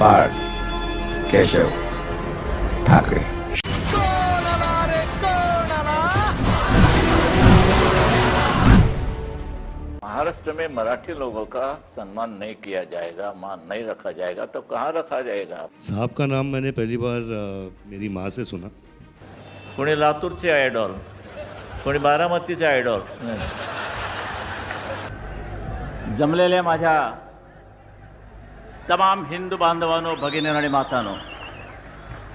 बाळ केशव ठाकरे। महाराष्ट्र में मराठी लोगों का सम्मान नहीं किया जाएगा मान नहीं रखा जाएगा तो कहाँ रखा जाएगा? साहब का नाम मैंने पहली बार अ, मेरी माँ से सुना। कोणी लातूरचे आयडॉल। कोणी बारामतीचे आयडॉल। जमलेल्या माझ्या तमाम हिंदू बांधवांनो भगिनी आणि मातानो.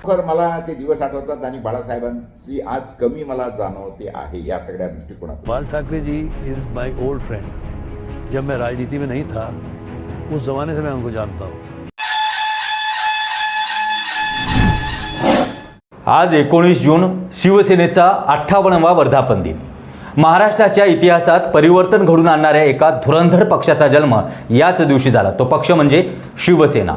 खर मला ते दिवस आठवतात आणि बाळासाहेबांची आज कमी मला जाणवते आहे या सगळ्या दृष्टिकोनातून. Bal Thackeray ji is my old friend जब मैं राजनीति में नहीं था उस ज़माने से मैं उनको जानता हूँ। आज एकोणीस जून शिवसेनेचा अठ्ठावन्नवा वर्धापन दिन. महाराष्ट्राच्या इतिहासात परिवर्तन घडून आणणाऱ्या एका धुरंधर पक्षाचा जन्म याच दिवशी झाला. तो पक्ष म्हणजे शिवसेना.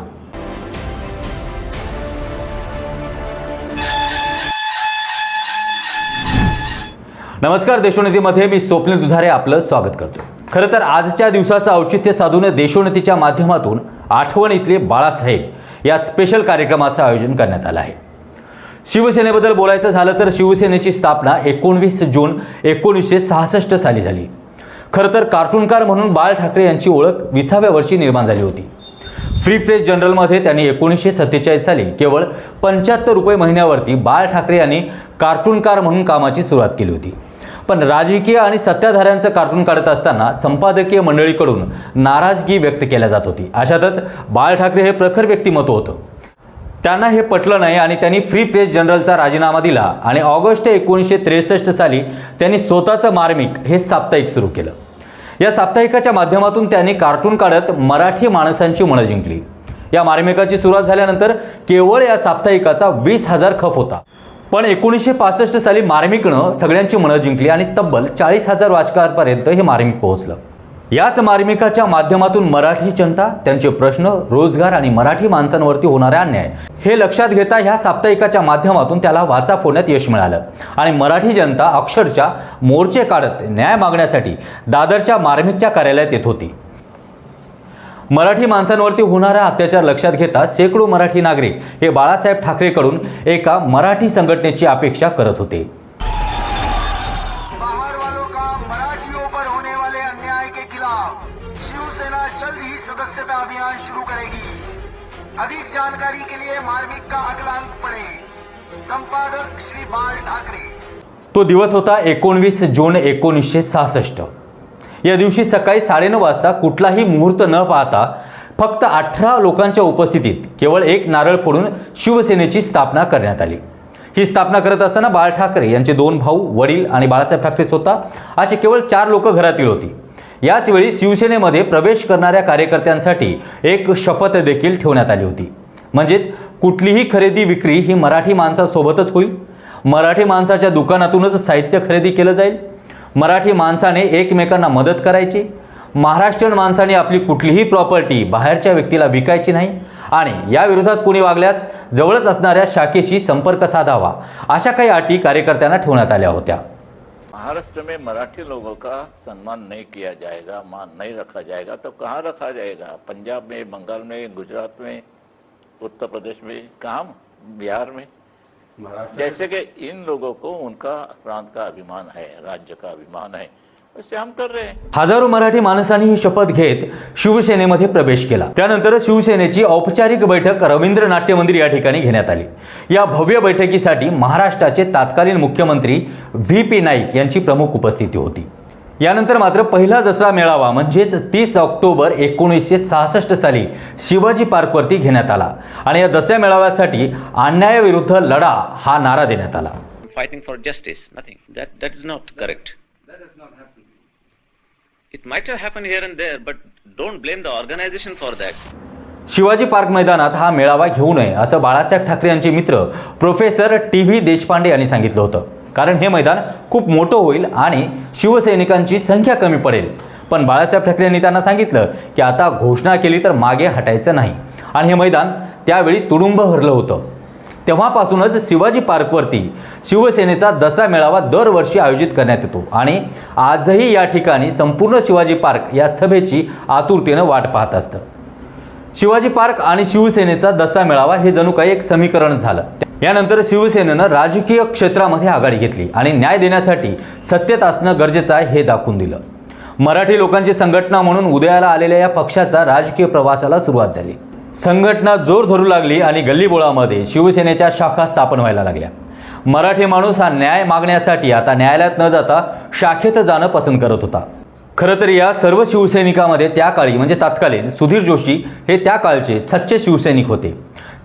नमस्कार देशोन्नतीमध्ये मी स्वप्नील दुधारे आपलं स्वागत करतो. खरं तर आजच्या दिवसाचं औचित्य साधून देशोन्नतीच्या माध्यमातून आठवणीतले बाळासाहेब या स्पेशल कार्यक्रमाचं आयोजन करण्यात आलं आहे. शिवसेनेबद्दल बोलायचं झालं तर शिवसेनेची स्थापना एकोणवीस जून एकोणीसशे सहासष्ट साली झाली. खरं तर कार्टूनकार म्हणून बाळ ठाकरे यांची ओळख विसाव्या वर्षी निर्माण झाली होती. फ्री प्रेस जनरलमध्ये त्यांनी एकोणीसशे सत्तेचाळीस साली केवळ पंच्याहत्तर रुपये महिन्यावरती बाळ ठाकरे यांनी कार्टूनकार म्हणून कामाची सुरुवात केली होती. पण राजकीय आणि सत्ताधाऱ्यांचं कार्टून काढत असताना संपादकीय मंडळीकडून नाराजगी व्यक्त केल्या जात होती. अशातच बाळ ठाकरे हे प्रखर व्यक्तिमत्व होतं. त्यांना हे पटलं नाही आणि त्यांनी फ्री प्रेस जनरलचा राजीनामा दिला आणि ऑगस्ट एकोणीसशे त्रेसष्ट साली त्यांनी स्वतःचं मार्मिक हे साप्ताहिक सुरू केलं. या साप्ताहिकाच्या माध्यमातून त्यांनी कार्टून काढत मराठी माणसांची मनं जिंकली. या मार्मिकाची सुरुवात झाल्यानंतर केवळ या साप्ताहिकाचा वीस हजार खप होता. पण एकोणीसशे पासष्ट साली मार्मिकनं सगळ्यांची मनं जिंकली आणि तब्बल चाळीस हजार वाचकांपर्यंत हे मार्मिक पोहोचलं. याच मार्मिकाच्या माध्यमातून मराठी जनता त्यांचे प्रश्न रोजगार आणि मराठी माणसांवरती होणारा अन्याय हे लक्षात घेता ह्या साप्ताहिकाच्या माध्यमातून त्याला वाचा फोडण्यात यश मिळालं. आणि मराठी जनता अक्षरशः मोर्चे काढत न्याय मागण्यासाठी दादरच्या मार्मिकच्या कार्यालयात येत होती. मराठी माणसांवरती होणारा अत्याचार लक्षात घेता शेकडो मराठी नागरिक हे बाळासाहेब ठाकरेकडून एका मराठी संघटनेची अपेक्षा करत होते. अभियान शुरू करेगी। अधिक जानकारी के लिए मार्मिक का अगला अंक पढ़े। संपादक श्री बाल ठाकरे। तो दिवस होता एकोणवीस जून एकोणीसशे सहासष्ट. या दिवशी सकाळी साडेनऊ वाजता कुठलाही मुहूर्त न पाहता फक्त अठरा लोकांच्या उपस्थितीत केवळ एक नारळ फोडून शिवसेनेची स्थापना करण्यात आली. ही स्थापना करत असताना बाळ ठाकरे यांचे दोन भाऊ वडील आणि बाळासाहेब ठाकरे स्वतः असे केवळ चार लोक घरातील होती. याचवेळी शिवसेनेमध्ये प्रवेश करणाऱ्या कार्यकर्त्यांसाठी एक शपथ देखील ठेवण्यात आली होती. म्हणजेच कुठलीही खरेदी विक्री ही मराठी माणसासोबतच होईल. मराठी माणसाच्या दुकानातूनच साहित्य खरेदी केलं जाईल. मराठी माणसाने एकमेकांना मदत करायची. महाराष्ट्रीयन माणसाने आपली कुठलीही प्रॉपर्टी बाहेरच्या व्यक्तीला विकायची नाही आणि या विरोधात कोणी वागल्यास जवळच असणाऱ्या शाखेशी संपर्क साधावा अशा काही अटी कार्यकर्त्यांना ठेवण्यात आल्या होत्या. महाराष्ट्र में मराठी लोगों का सम्मान नहीं किया जाएगा मान नहीं रखा जाएगा तो कहाँ रखा जाएगा? पंजाब में बंगाल में गुजरात में उत्तर प्रदेश में कहाँ? बिहार में? जैसे कि इन लोगों को उनका प्रांत का अभिमान है राज्य का अभिमान है। हजारो मराठी माणसांनी ही शपथ घेत शिवसेनेमध्ये प्रवेश केला त्यानंतर शिवसेनेची औपचारिक बैठक रवींद्र नाट्य मंदिर या ठिकाणी घेण्यात आली या भव्य बैठकीसाठी महाराष्ट्राचे तत्कालीन मुख्यमंत्री व्ही पी नाईक यांची प्रमुख उपस्थिती होती यानंतर मात्र पहिला दसरा मेळावा म्हणजेच तीस ऑक्टोबर एकोणीसशे सहासष्ट साली शिवाजी पार्कवरती घेण्यात आला आणि या दसऱ्या मेळाव्यासाठी अन्यायाविरुद्ध लढा हा नारा देण्यात आला fighting for justice. Nothing. That that is not correct. That has not happened. It might have happened here and there, but don't blame the organization for that. Shivaji park मैदानात हा मेळावा घेऊ नये असं बाळासाहेब ठाकरे यांचे मित्र प्रोफेसर टी व्ही देशपांडे यांनी सांगितलं होतं. कारण हे मैदान खूप मोठं होईल आणि शिवसैनिकांची संख्या कमी पडेल. पण बाळासाहेब ठाकरे यांनी त्यांना सांगितलं की आता घोषणा केली तर मागे हटायचं नाही. आणि हे मैदान त्यावेळी तुडुंब भरलं होतं. तेव्हापासूनच शिवाजी पार्कवरती शिवसेनेचा दसरा मेळावा दरवर्षी आयोजित करण्यात येतो. आणि आजही या ठिकाणी संपूर्ण शिवाजी पार्क या सभेची आतुरतेनं वाट पाहत असतं. शिवाजी पार्क आणि शिवसेनेचा दसरा मेळावा हे जणू काही एक समीकरण झालं. यानंतर शिवसेनेनं राजकीय क्षेत्रामध्ये आघाडी घेतली आणि न्याय देण्यासाठी सत्तेत असणं गरजेचं आहे हे दाखवून दिलं. मराठी लोकांची संघटना म्हणून उदयाला आलेल्या या पक्षाचा राजकीय प्रवासाला सुरुवात झाली. संघटना जोर धरू लागली आणि गल्लीबोळामध्ये शिवसेनेच्या शाखा स्थापन व्हायला लागल्या. मराठी माणूस हा न्याय मागण्यासाठी आता न्यायालयात न जाता शाखेत जाणं पसंत करत होता. खरं तर या सर्व शिवसैनिकामध्ये त्या काळी म्हणजे तत्कालीन सुधीर जोशी हे त्या काळचे सच्चे शिवसैनिक होते.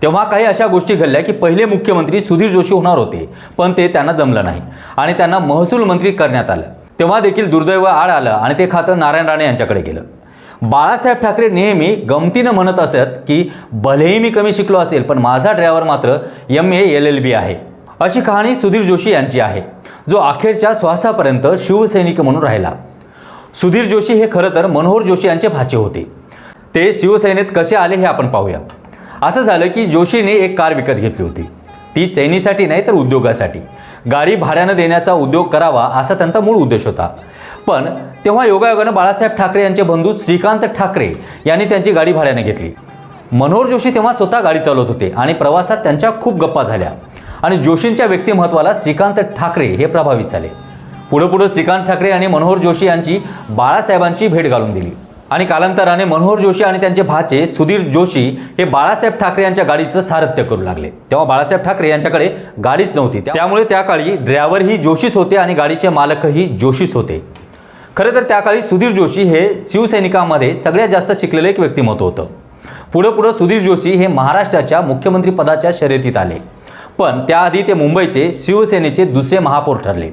तेव्हा काही अशा गोष्टी घडल्या की पहिले मुख्यमंत्री सुधीर जोशी होणार होते पण ते त्यांना जमलं नाही आणि त्यांना महसूल मंत्री करण्यात आलं. तेव्हा देखील दुर्दैव आड आलं आणि ते खातं नारायण राणे यांच्याकडे गेलं. बाळासाहेब ठाकरे नेहमी गमतीनं म्हणत असत की भलेही मी कमी शिकलो असेल पण माझा ड्रायव्हर मात्र M A L L B आहे. अशी कहाणी सुधीर जोशी यांची आहे जो अखेरच्या श्वासापर्यंत शिवसैनिक म्हणून राहिला. सुधीर जोशी हे खरं तर मनोहर जोशी यांचे भाचे होते. ते शिवसेनेत कसे आले हे आपण पाहूया. असं झालं की जोशीने एक कार विकत घेतली होती. ती चैनीसाठी नाही तर उद्योगासाठी. गाडी भाड्यानं देण्याचा उद्योग करावा असा त्यांचा मूळ उद्देश होता. पण तेव्हा योगायोगानं बाळासाहेब ठाकरे यांचे बंधू श्रीकांत ठाकरे यांनी त्यांची गाडी भाड्याने घेतली. मनोहर जोशी तेव्हा स्वतः गाडी चालवत होते आणि प्रवासात त्यांच्या खूप गप्पा झाल्या. आणि जोशींच्या व्यक्तिमत्वाला श्रीकांत ठाकरे हे प्रभावित झाले. पुढं पुढं श्रीकांत ठाकरे आणि मनोहर जोशी यांची बाळासाहेबांची भेट घालून दिली. आणि कालांतराने मनोहर जोशी आणि त्यांचे भाचे सुधीर जोशी हे बाळासाहेब ठाकरे यांच्या गाडीचं सारथ्य करू लागले. तेव्हा बाळासाहेब ठाकरे यांच्याकडे गाडीच नव्हती. त्यामुळे त्या काळी ड्रायव्हरही जोशीच होते आणि गाडीचे मालकही जोशीच होते. खरं तर त्या काळी सुधीर जोशी हे शिवसैनिकामध्ये सगळ्यात जास्त शिकलेलं एक व्यक्तिमत्व होतं. पुढं पुढं सुधीर जोशी हे महाराष्ट्राच्या मुख्यमंत्रीपदाच्या शर्यतीत आले. पण त्याआधी ते मुंबईचे शिवसेनेचे दुसरे महापौर ठरले.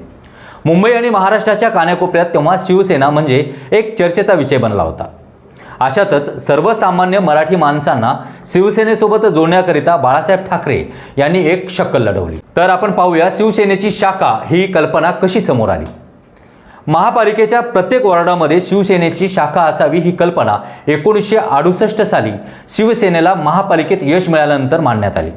मुंबई आणि महाराष्ट्राच्या कानाकोपऱ्यात तेव्हा शिवसेना म्हणजे एक चर्चेचा विषय बनला होता. अशातच सर्वसामान्य मराठी माणसांना शिवसेनेसोबत जोडण्याकरिता बाळासाहेब ठाकरे यांनी एक शक्कल लढवली. तर आपण पाहूया शिवसेनेची शाखा ही कल्पना कशी समोर आली? महापालिकेच्या प्रत्येक वॉर्डामध्ये शिवसेनेची शाखा असावी ही कल्पना एकोणीसशे अडुसष्ट साली शिवसेनेला महापालिकेत यश मिळाल्यानंतर मांडण्यात आली.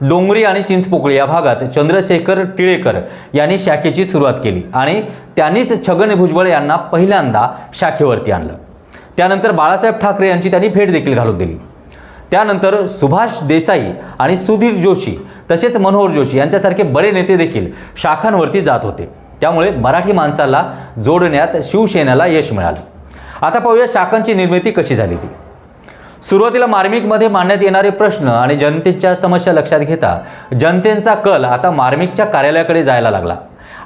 डोंगरी आणि चिंचपोकळी या भागात चंद्रशेखर टिळेकर यांनी शाखेची सुरुवात केली आणि त्यांनीच छगन भुजबळ यांना पहिल्यांदा शाखेवरती आणलं. त्यानंतर बाळासाहेब ठाकरे यांची त्यांनी भेट देखील घालून दिली. त्यानंतर सुभाष देसाई आणि सुधीर जोशी तसेच मनोहर जोशी यांच्यासारखे बडे नेते देखील शाखांवरती जात होते. त्यामुळे मराठी माणसाला जोडण्यात शिवसेनेला यश मिळालं. आता पाहूया शाखांची निर्मिती कशी झाली ती. सुरुवातीला मार्मिकमध्ये मांडण्यात येणारे प्रश्न आणि जनतेच्या समस्या लक्षात घेता जनतेचा कल आता मार्मिकच्या कार्यालयाकडे जायला लागला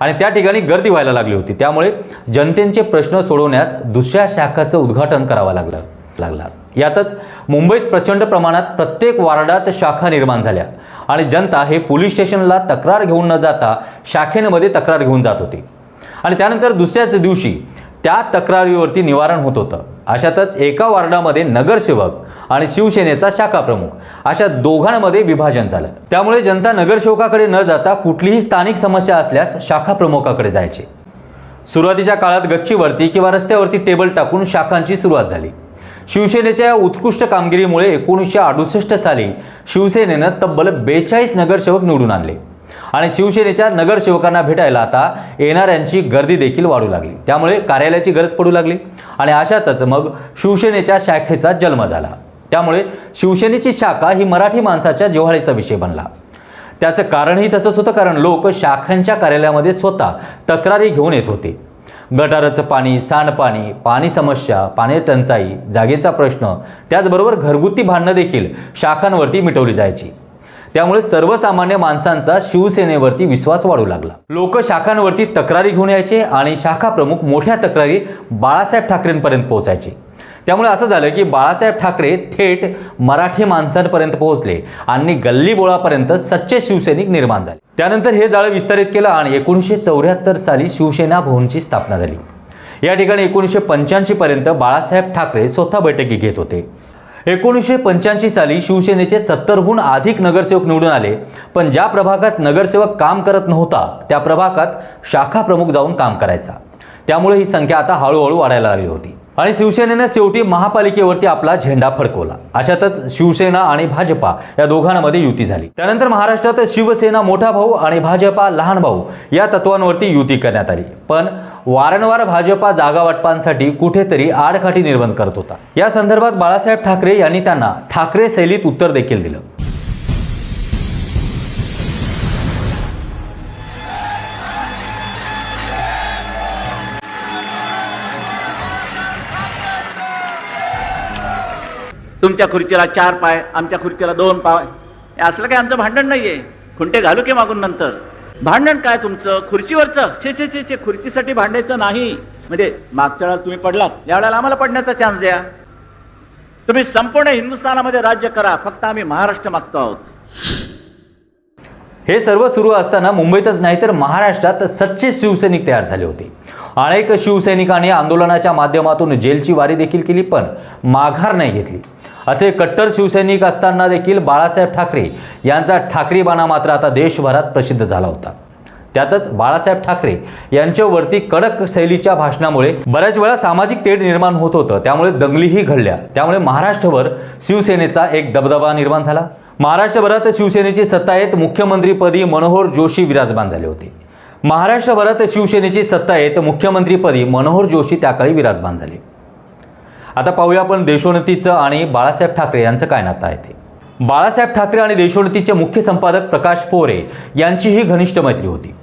आणि त्या ठिकाणी गर्दी व्हायला लागली होती. त्यामुळे जनतेचे प्रश्न सोडवण्यास दुसऱ्या शाखाचं उद्घाटन करावं लागलं. लागला. यातच मुंबईत प्रचंड प्रमाणात प्रत्येक वार्डात शाखा निर्माण झाल्या. आणि जनता हे पोलीस स्टेशनला तक्रार घेऊन न जाता शाखेमध्ये तक्रार घेऊन जात होती. आणि त्यानंतर दुसऱ्याच दिवशी त्या तक्रारीवरती निवारण होत होतं. अशातच एका वार्डामध्ये नगरसेवक आणि शिवसेनेचा शाखा प्रमुख अशा दोघांमध्ये विभाजन झालं. त्यामुळे जनता नगरसेवकाकडे न जाता कुठलीही स्थानिक समस्या असल्यास शाखा प्रमुखाकडे जायचे. सुरुवातीच्या काळात गच्चीवरती किंवा रस्त्यावरती टेबल टाकून शाखांची सुरुवात झाली. शिवसेनेच्या उत्कृष्ट कामगिरीमुळे एकोणीसशे अडुसष्ट साली शिवसेनेनं तब्बल बेचाळीस नगरसेवक निवडून आणले. आणि शिवसेनेच्या नगरसेवकांना भेटायला आता येणाऱ्यांची गर्दी देखील वाढू लागली. त्यामुळे कार्यालयाची गरज पडू लागली. आणि अशातच मग शिवसेनेच्या शाखेचा जन्म झाला. त्यामुळे शिवसेनेची शाखा ही मराठी माणसाच्या जिव्हाळीचा विषय बनला. त्याचं कारणही तसंच होतं कारण लोक शाखांच्या कार्यालयामध्ये स्वतः तक्रारी घेऊन येत होते. गटाराचं पाणी सांडपाणी पाणी समस्या पाणी टंचाई जागेचा प्रश्न त्याचबरोबर घरगुती भांडणं देखील शाखांवरती मिटवली जायची. त्यामुळे सर्वसामान्य माणसांचा शिवसेनेवरती विश्वास वाढू लागला. लोक शाखांवरती तक्रारी घेऊन यायचे आणि शाखा प्रमुख मोठ्या तक्रारी बाळासाहेब ठाकरेंपर्यंत पोहोचायचे. त्यामुळे असं झालं की बाळासाहेब ठाकरे थेट मराठी माणसांपर्यंत पोहोचले आणि गल्लीबोळापर्यंत सच्चे शिवसैनिक निर्माण झाले. त्यानंतर हे जाळं विस्तारित केलं आणि एकोणीसशे चौऱ्याहत्तर साली शिवसेना भवनची स्थापना झाली. या ठिकाणी एकोणीसशे पंच्याऐंशी पर्यंत बाळासाहेब ठाकरे स्वतः बैठकी घेत होते. एकोणीसशे पंच्याऐंशी साली शिवसेनेचे सत्तरहून अधिक नगरसेवक निवडून आले पण ज्या प्रभागात नगरसेवक काम करत नव्हता त्या प्रभागात शाखा प्रमुख जाऊन काम करायचा. त्यामुळे ही संख्या आता हळूहळू वाढायला लागली होती. आणि शिवसेनेनं शेवटी महापालिकेवरती आपला झेंडा फडकवला. अशातच शिवसेना आणि भाजपा या दोघांमध्ये युती झाली. त्यानंतर महाराष्ट्रात शिवसेना मोठा भाऊ आणि भाजपा लहान भाऊ या तत्वांवरती युती करण्यात आली. पण वारंवार भाजपा जागा वाटपांसाठी कुठेतरी आडखाटी निर्माण करत होता. या संदर्भात बाळासाहेब ठाकरे यांनी त्यांना ठाकरे शैलीत उत्तर देखील दिलं. तुमच्या खुर्चीला चार पाय आमच्या खुर्चीला दोन पाय. असलं काही आमचं भांडण नाही आहे खुंटे घालू की मागून नंतर? भांडण काय तुमचं? खुर्चीवरचं? छे छे छे छे खुर्चीसाठी भांडायचं नाही. म्हणजे मागच्या वेळेला तुम्ही पडलात या वेळेला आम्हाला पडण्याचा चान्स द्या. तुम्ही संपूर्ण हिंदुस्थानामध्ये राज्य करा फक्त आम्ही महाराष्ट्र मागतो आहोत. हे सर्व सुरू असताना मुंबईतच नाही तर महाराष्ट्रात सच्चे शिवसैनिक तयार झाले होते. अनेक शिवसैनिकांनी आंदोलनाच्या माध्यमातून जेलची वारी देखील केली पण माघार नाही घेतली. असे कट्टर शिवसैनिक असताना देखील बाळासाहेब ठाकरे यांचा ठाकरे बाणा मात्र आता देशभरात प्रसिद्ध झाला होता. त्यातच बाळासाहेब ठाकरे यांच्यावरती कडक शैलीच्या भाषणामुळे बऱ्याच वेळा सामाजिक तेढ निर्माण होत होतं. त्यामुळे दंगलीही घडल्या. त्यामुळे महाराष्ट्रभर शिवसेनेचा एक दबदबा निर्माण झाला. महाराष्ट्रभरात शिवसेनेची सत्ता येत मुख्यमंत्रीपदी मनोहर जोशी विराजमान झाले होते. महाराष्ट्रभरात शिवसेनेची सत्ता येत मुख्यमंत्रीपदी मनोहर जोशी त्याकाळी विराजमान झाले. आता पाहूया आपण देशोन्नतीचं आणि बाळासाहेब ठाकरे यांचं काय नातं आहे ते. बाळासाहेब ठाकरे आणि देशोन्नतीचे मुख्य संपादक प्रकाश पोरे यांचीही घनिष्ठ मैत्री होती.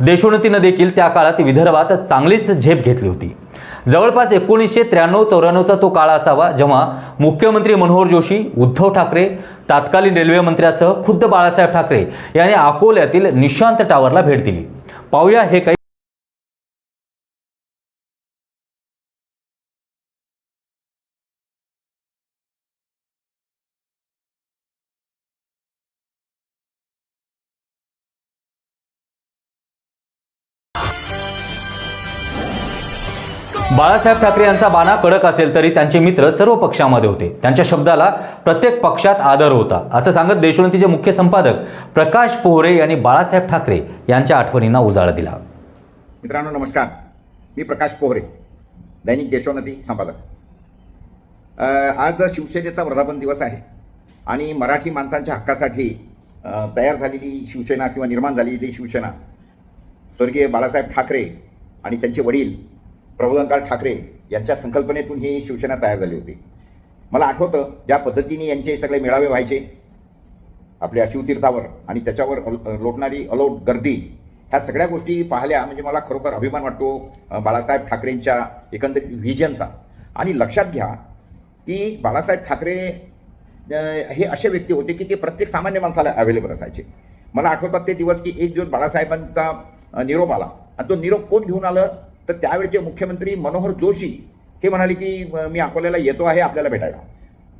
देशोन्नतीनं देखील त्या काळात विदर्भात चांगलीच झेप घेतली होती. जवळपास एकोणीसशे त्र्याण्णव चौऱ्याण्णवचा तो काळ असावा जेव्हा मुख्यमंत्री मनोहर जोशी उद्धव ठाकरे तात्कालीन रेल्वे मंत्र्यासह खुद्द बाळासाहेब ठाकरे यांनी अकोल्यातील निशांत टावरला भेट दिली. पाहूया हे काही बाळासाहेब ठाकरे यांचा बाणा कडक असेल तरी त्यांचे मित्र सर्व पक्षामध्ये होते. त्यांच्या शब्दाला प्रत्येक पक्षात आदर होता. असं सांगत देशोन्नतीचे मुख्य संपादक प्रकाश पोहरे यांनी बाळासाहेब ठाकरे यांच्या आठवणींना उजाळा दिला. मित्रांनो नमस्कार. मी प्रकाश पोहरे दैनिक देशोन्नती संपादक. आज शिवसेनेचा वर्धापन दिवस आहे आणि मराठी माणसांच्या हक्कासाठी तयार झालेली शिवसेना किंवा निर्माण झालेली शिवसेना स्वर्गीय बाळासाहेब ठाकरे आणि त्यांचे वडील प्रबोधनकार ठाकरे यांच्या संकल्पनेतून ही शिवसेना तयार झाली होती. मला आठवतं ज्या पद्धतीने यांचे सगळे मेळावे व्हायचे आपल्या शिवतीर्थावर आणि त्याच्यावर अल- लोटणारी अलोट गर्दी ह्या सगळ्या गोष्टी पाहिल्या म्हणजे मला खरोखर अभिमान वाटतो बाळासाहेब ठाकरेंच्या एकंदरीत व्हिजनचा. आणि लक्षात घ्या की बाळासाहेब ठाकरे हे असे व्यक्ती होते की ते प्रत्येक सामान्य माणसाला अवेलेबल असायचे. मला आठवतात ते दिवस की एक दिवस बाळासाहेबांचा निरोप आला. आणि तो निरोप कोण घेऊन आलं? तर त्यावेळचे मुख्यमंत्री मनोहर जोशी हे म्हणाले की मी अकोल्याला येतो आहे आपल्याला भेटायला.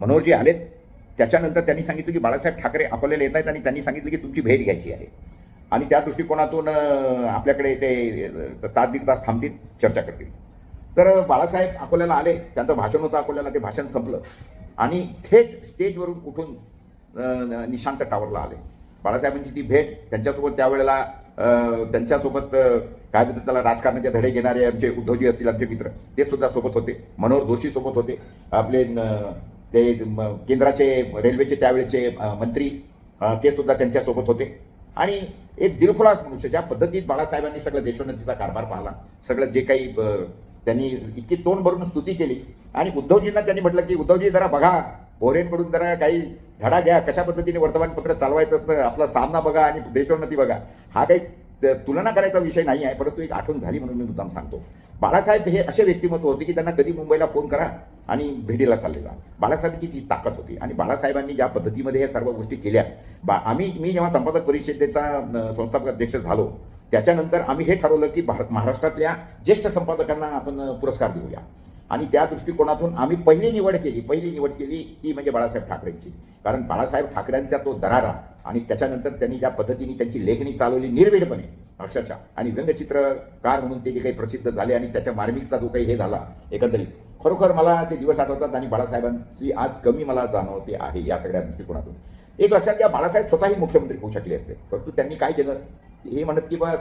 मनोहरजी आलेत. त्याच्यानंतर त्यांनी सांगितलं की बाळासाहेब ठाकरे अकोल्याला येत आहेत आणि त्यांनी सांगितलं की तुमची भेट घ्यायची आहे. आणि त्या दृष्टिकोनातून आपल्याकडे ते तास दीड तास थांबतील चर्चा करतील. तर बाळासाहेब अकोल्याला आले. त्यांचं भाषण होतं अकोल्याला ते भाषण संपलं. आणि थेट स्टेजवरून उठून निशांत टावरला आले. बाळासाहेबांची ती भेट त्यांच्यासोबत त्यावेळेला त्यांच्यासोबत काय म्हणतात त्याला राजकारणाचे धडे घेणारे आमचे उद्धवजी असतील आमचे मित्र ते सुद्धा सोबत होते. मनोहर जोशी सोबत होते. आपले ते केंद्राचे रेल्वेचे त्यावेळेचे मंत्री ते सुद्धा त्यांच्यासोबत होते. आणि एक दिलखुलास मनुष्य ज्या पद्धतीत बाळासाहेबांनी सगळं देशोन्नतीचा कारभार पाहिला सगळं जे काही त्यांनी इतकी तोंड भरून स्तुती केली आणि उद्धवजींना त्यांनी म्हटलं की उद्धवजी जरा बघा पोरेंकडून जरा काही धडा घ्या कशा पद्धतीने वर्तमानपत्र चालवायचं असतं आपला सामना बघा आणि देशोन्नती बघा. हा काही तुलना करायचा विषय नाही आहे परंतु एक आठवण झाली म्हणून मी मुद्दाम सांगतो. बाळासाहेब हे असे व्यक्तिमत्व होते की त्यांना कधी मुंबईला फोन करा आणि भेटीला चालले जा. बाळासाहेबांची ती ताकद होती. आणि बाळासाहेबांनी ज्या पद्धतीमध्ये हे सर्व गोष्टी केल्या बा आम्ही मी जेव्हा संपादक परिषदेचा संस्थापक अध्यक्ष झालो त्याच्यानंतर आम्ही हे ठरवलं की भारत महाराष्ट्रातल्या ज्येष्ठ संपादकांना आपण पुरस्कार देऊया. आणि त्या दृष्टिकोनातून आम्ही पहिली निवड केली. पहिली निवड केली ती म्हणजे बाळासाहेब ठाकरेंची. कारण बाळासाहेब ठाकरेंचा तो दरारा आणि त्याच्यानंतर त्यांनी ज्या पद्धतीने त्यांची लेखणी चालवली निर्भीडपणे अक्षरशः. आणि व्यंगचित्रकार म्हणून ते जे काही प्रसिद्ध झाले आणि त्याच्या मार्मिकचा जो काही हे झाला एकंदरीत. खरोखर मला ते दिवस आठवतात आणि बाळासाहेबांची आज कमी मला जाणवते आहे या सगळ्या दृष्टिकोनातून. एक लक्षात घ्या बाळासाहेब स्वतःही मुख्यमंत्री होऊ शकले असते. परंतु त्यांनी काय केलं? हे म्हणत की बा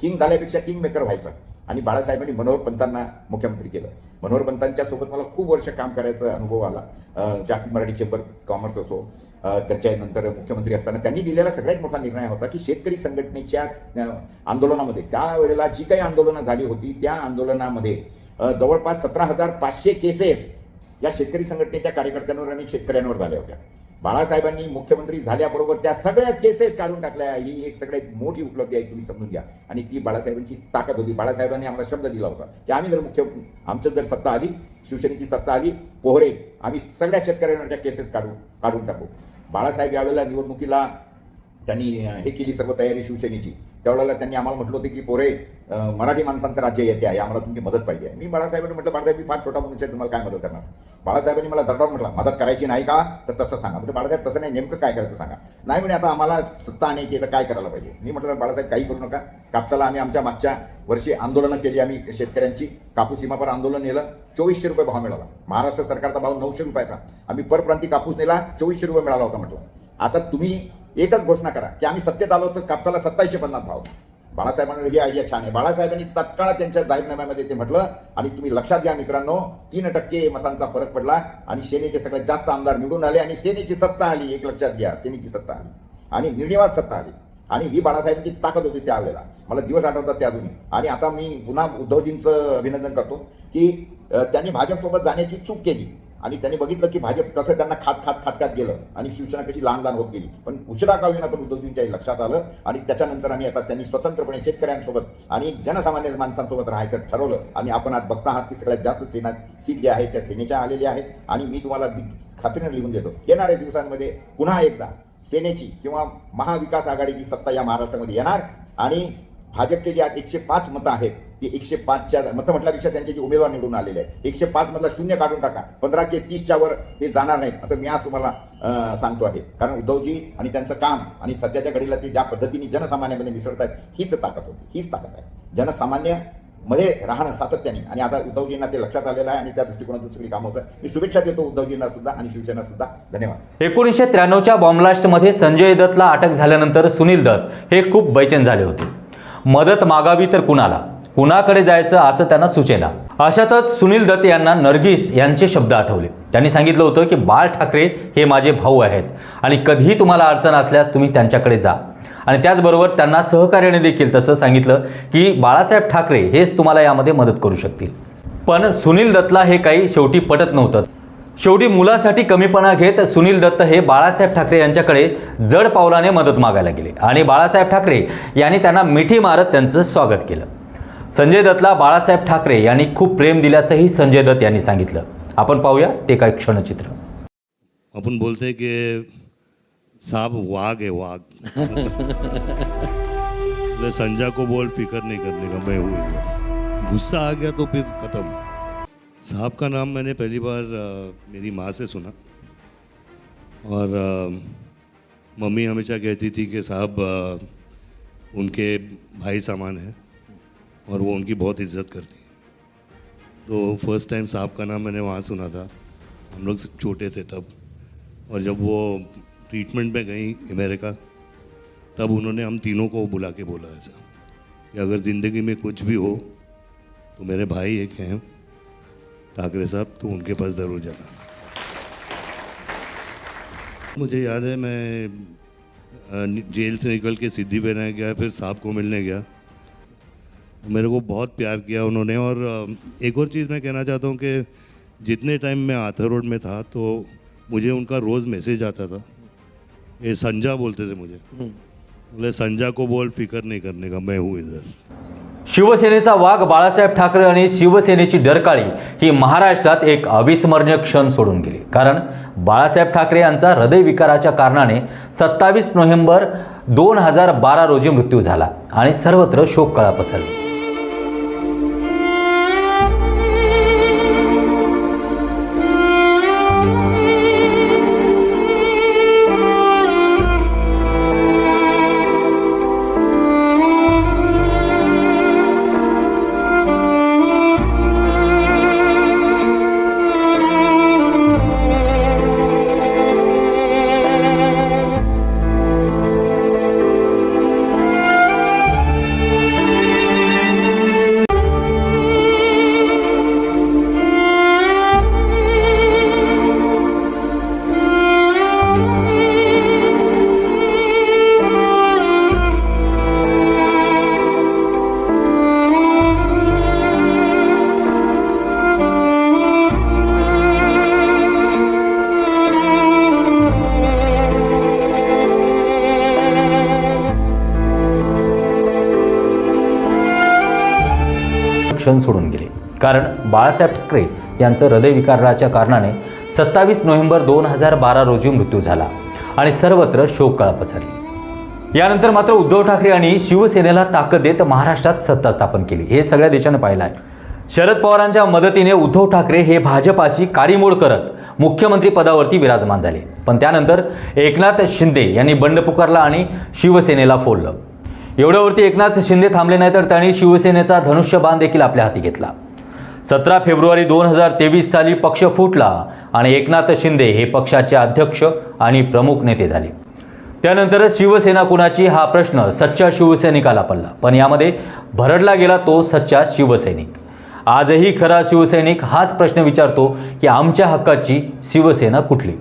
किंग झाल्यापेक्षा किंग मेकर व्हायचं. आणि बाळासाहेबांनी मनोहर पंतांना मुख्यमंत्री केलं. मनोहर पंतांच्या सोबत मला खूप वर्ष काम करायचा अनुभव आला. जागतिक मराठी चेंबर कॉमर्स असो त्याच्यानंतर मुख्यमंत्री असताना त्यांनी दिलेला सगळ्यात मोठा निर्णय होता की शेतकरी संघटनेच्या आंदोलनामध्ये त्यावेळेला जी काही आंदोलनं झाली होती त्या आंदोलनामध्ये जवळपास सतरा हजार पाचशे केसेस या शेतकरी संघटनेच्या कार्यकर्त्यांवर आणि शेतकऱ्यांवर झाल्या होत्या. बाळासाहेबांनी मुख्यमंत्री झाल्याबरोबर त्या सगळ्या केसेस काढून टाकल्या. ही एक सगळ्यात मोठी उपलब्धी आहे तुम्ही समजून घ्या. आणि ती बाळासाहेबांची ताकद होती. बाळासाहेबांनी आम्हाला शब्द दिला होता की आम्ही जर मुख्य आमचं जर सत्ता आली शिवसेनेची सत्ता आली पोहरे आम्ही सगळ्या शेतकऱ्यांवरच्या केसेस काढू काढून टाकू. बाळासाहेब यावेळेला निवडणुकीला त्यांनी हे केली सर्व तयारी शिवसेनेची. त्यावेळेला त्यांनी आम्हाला म्हटलं होतं की पोरे मराठी माणसांचं राज्य येते आहे आम्हाला तुमची मदत पाहिजे मी बाळासाहेबांनी म्हटलं बाळासाहेब मी फार छोटा मनुष्य आहे तुम्हाला काय मदत करणार? बाळासाहेबांनी मला दरडावर म्हटलं मदत करायची नाही का तर तसं सांगा. म्हणजे बाळासाहेब तसं नाही नेमकं काय करायचं सांगा. नाही म्हणे आता आम्हाला सत्ता आणायची तर काय करायला पाहिजे? मी म्हटलं बाळासाहेब काही करू नका. कापसाला आम्ही आमच्या मागच्या वर्षी आंदोलनं केली आम्ही शेतकऱ्यांची कापूस सीमापर आंदोलन नेलं चोवीसशे रुपये भाव मिळाला. महाराष्ट्र सरकारचा भाव नऊशे रुपयाचा. आम्ही परप्रांती कापूस नेला चोवीसशे रुपये मिळाला होता म्हटलं. आता तुम्ही एकच घोषणा करा की आम्ही सत्तेत आलो तर कापसाला सत्तावीसशे पन्नास भाव. बाळासाहेबांना ही आयडिया छान आहे. बाळासाहेबांनी तत्काळ त्यांच्या जाहीरनाम्यामध्ये ते म्हटलं आणि तुम्ही लक्षात घ्या मित्रांनो तीन टक्के मतांचा फरक पडला आणि सेनेचे सगळ्यात जास्त आमदार निवडून आले आणि सेनेची सत्ता आली. एक लक्षात घ्या सेनेची सत्ता आली. आणि निर्णिवाद सत्ता आली. आणि ही बाळासाहेबांची ताकद होती त्यावेळेला मला दिवस आठवतात त्या अजूनही. आणि आता मी पुन्हा उद्धवजींचं अभिनंदन करतो की त्यांनी भाजपसोबत जाण्याची चूक केली. आणि त्यांनी बघितलं की भाजप कसं त्यांना खात खात खात खात गेलं. आणि शिवसेना कशी लहान लहान होत गेली. पण उशिरा का होईना पण उद्धवजींच्या लक्षात आलं आणि त्याच्यानंतर आणि आता त्यांनी स्वतंत्रपणे शेतकऱ्यांसोबत आणि जनसामान्य माणसांसोबत राहायचं ठरवलं. आणि आपण आज बघता आहात की सगळ्यात जास्त सेना सीट ज्या आहेत त्या सेनेच्या आलेल्या आहेत. आणि मी तुम्हाला खात्रीनं खात्रीने लिहून देतो. येणाऱ्या दिवसांमध्ये पुन्हा एकदा सेनेची किंवा महाविकास आघाडीची सत्ता या महाराष्ट्रामध्ये येणार. आणि भाजपचे जे आज एकशे पाच मतं आहेत की एकशे पाचच्या मतं म्हटल्यापेक्षा त्यांचे जे उमेदवार निवडून आलेले आहेत. एकशे पाच मधला शून्य काढून टाका. पंधरा ते तीसच्या वर हे जाणार नाहीत असं मी आज तुम्हाला सांगतो आहे. कारण उद्धवजी आणि त्यांचं काम आणि सध्याच्या घडीला ते ज्या पद्धतीने जनसामान्यामध्ये मिसळत आहेत हीच ताकद होती. हीच ताकद आहे. जनसामान्यमध्ये राहणं सातत्याने आणि आता उद्धवजींना ते लक्षात आलेलं आहे आणि त्या दृष्टिकोनातून सगळी कामं होतं मी शुभेच्छा देतो उद्धवजींना सुद्धा आणि शिवसेना सुद्धा. धन्यवाद. एकोणीसशे त्र्याण्णवच्या बॉम्बलास्टमध्ये संजय दत्तला अटक झाल्यानंतर सुनील दत्त हे खूप बैचेन झाले होते. मदत मागावी तर कुणाला? कुणाकडे जायचं असं त्यांना सुचेना अशातच सुनील दत्त यांना नर्गिस यांचे शब्द आठवले. त्यांनी सांगितलं होतं की बाळ ठाकरे हे माझे भाऊ आहेत आणि कधीही तुम्हाला अडचण असल्यास तुम्ही त्यांच्याकडे जा. आणि त्याचबरोबर त्यांना सहकार्याने देखील तसं सांगितलं की बाळासाहेब ठाकरे हेच तुम्हाला यामध्ये मदत करू शकतील. पण सुनील दत्तला हे काही शेवटी पटत नव्हतं. शेवटी मुलासाठी कमीपणा घेत सुनील दत्त हे बाळासाहेब ठाकरे यांच्याकडे जड पावलाने मदत मागायला गेले आणि बाळासाहेब ठाकरे यांनी त्यांना मिठी मारत त्यांचं स्वागत केलं. संजय दत्तला बाळासाहेब ठाकरे यांनी खूप प्रेम दिल्याचंही संजय दत्त यांनी सांगितलं. आपण पाहूया ते काय क्षणचित्र. आपण बोलते की साहब वाघ है वाघ. बोले संजय को बोल फिकर नहीं करने का मैं हूँ गुस्सा आ गया तो फिर खत्म. साहब का नाम मैंने पहली बार आ, मेरी माँ से सुना. और आ, मम्मी हमेशा कहती थी कि साहब उनके भाई सामान है। और वो उनकी बहुत इज़्ज़त करती हैं। तो फ़र्स्ट टाइम साहब का नाम मैंने वहाँ सुना था। हम लोग छोटे थे तब। और जब वो ट्रीटमेंट में गई अमेरिका, तब उन्होंने हम तीनों को बुला के बोला ऐसा कि अगर ज़िंदगी में कुछ भी हो तो मेरे भाई एक हैं, ठाकरे साहब तो उनके पास ज़रूर जाना। मुझे याद है मैं जेल से निकल के सिद्धि विनायक गया, फिर साहब को मिलने गया। मेरे को बहुत प्यार किया उन्होंने और एक और चीज़ मैं कहना चाहता हूँ कि जितने टाइम मैं आथर रोड में था तो मुझे उनका रोज़ मैसेज आता था। ये संजा बोलते थे मुझे। बोले संजा को बोल फिकर नहीं करने का मैं हूँ इधर। शिवसेनेचा वाघ बाळासाहेब ठाकरे आणि शिवसेनेची डरकाळी ही महाराष्ट्रात एक अविस्मरणीय क्षण सोडून गेली. कारण बाळासाहेब ठाकरे यांचा हृदयविकाराच्या कारणाने सत्तावीस नोव्हेंबर दोन हजार बारा रोजी मृत्यू झाला आणि सर्वत्र शोककळा पसरली. क्षण सोडून गेले. कारण बाळासाहेब ठाकरे यांचं हृदयविकाराच्या कारणाने सत्तावीस नोव्हेंबर दोन हजार बारा रोजी मृत्यू झाला आणि सर्वत्र शोककळा पसरली. यानंतर मात्र उद्धव ठाकरे आणि शिवसेनेला ताकद देत महाराष्ट्रात सत्ता स्थापन केली. हे सगळ्या देशाने पाहिलं आहे. शरद पवारांच्या मदतीने उद्धव ठाकरे हे भाजपाशी काडीमोड करत मुख्यमंत्री पदावरती विराजमान झाले. पण त्यानंतर एकनाथ शिंदे यांनी बंड पुकारला आणि शिवसेनेला फोडलं. एवढ्यावरती एकनाथ शिंदे थांबले नाही तर त्यांनी शिवसेनेचा धनुष्यबाण देखील आपल्या हाती घेतला. सतरा फेब्रुवारी दोन हजार तेवीस साली पक्ष फुटला आणि एकनाथ शिंदे हे पक्षाचे अध्यक्ष आणि प्रमुख नेते झाले. त्यानंतर शिवसेना कुणाची हा प्रश्न सच्च्या शिवसैनिकाला पडला. पण यामध्ये भरडला गेला तो सच्चा शिवसैनिक. आजही खरा शिवसैनिक हाच प्रश्न विचारतो की आमच्या हक्काची शिवसेना कुठली?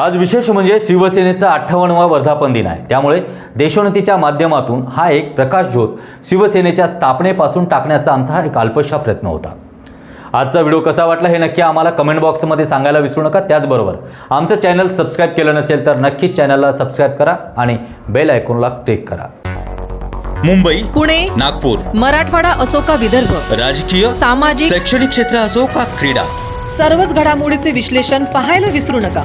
आज विशेष म्हणजे शिवसेनेचा अठ्ठावन्नवा वर्धापन दिन आहे. त्यामुळे देशोन्नतीच्या माध्यमातून हा एक प्रकाश ज्योत शिवसेनेच्या स्थापनेपासून टाकण्याचा आमचा हा एक अल्पशा प्रयत्न होता. आजचा व्हिडिओ कसा वाटला हे नक्की आम्हाला कमेंट बॉक्समध्ये सांगायला विसरू नका. त्याचबरोबर आमचं चॅनल सबस्क्राईब केलं नसेल तर नक्कीच चॅनलला सबस्क्राईब करा आणि बेल आयकॉनला क्लिक करा. मुंबई पुणे नागपूर मराठवाडा असो का विदर्भ राजकीय सामाजिक शैक्षणिक क्षेत्र असो का क्रीडा सर्वच घडामोडीचे विश्लेषण पाहायला विसरू नका.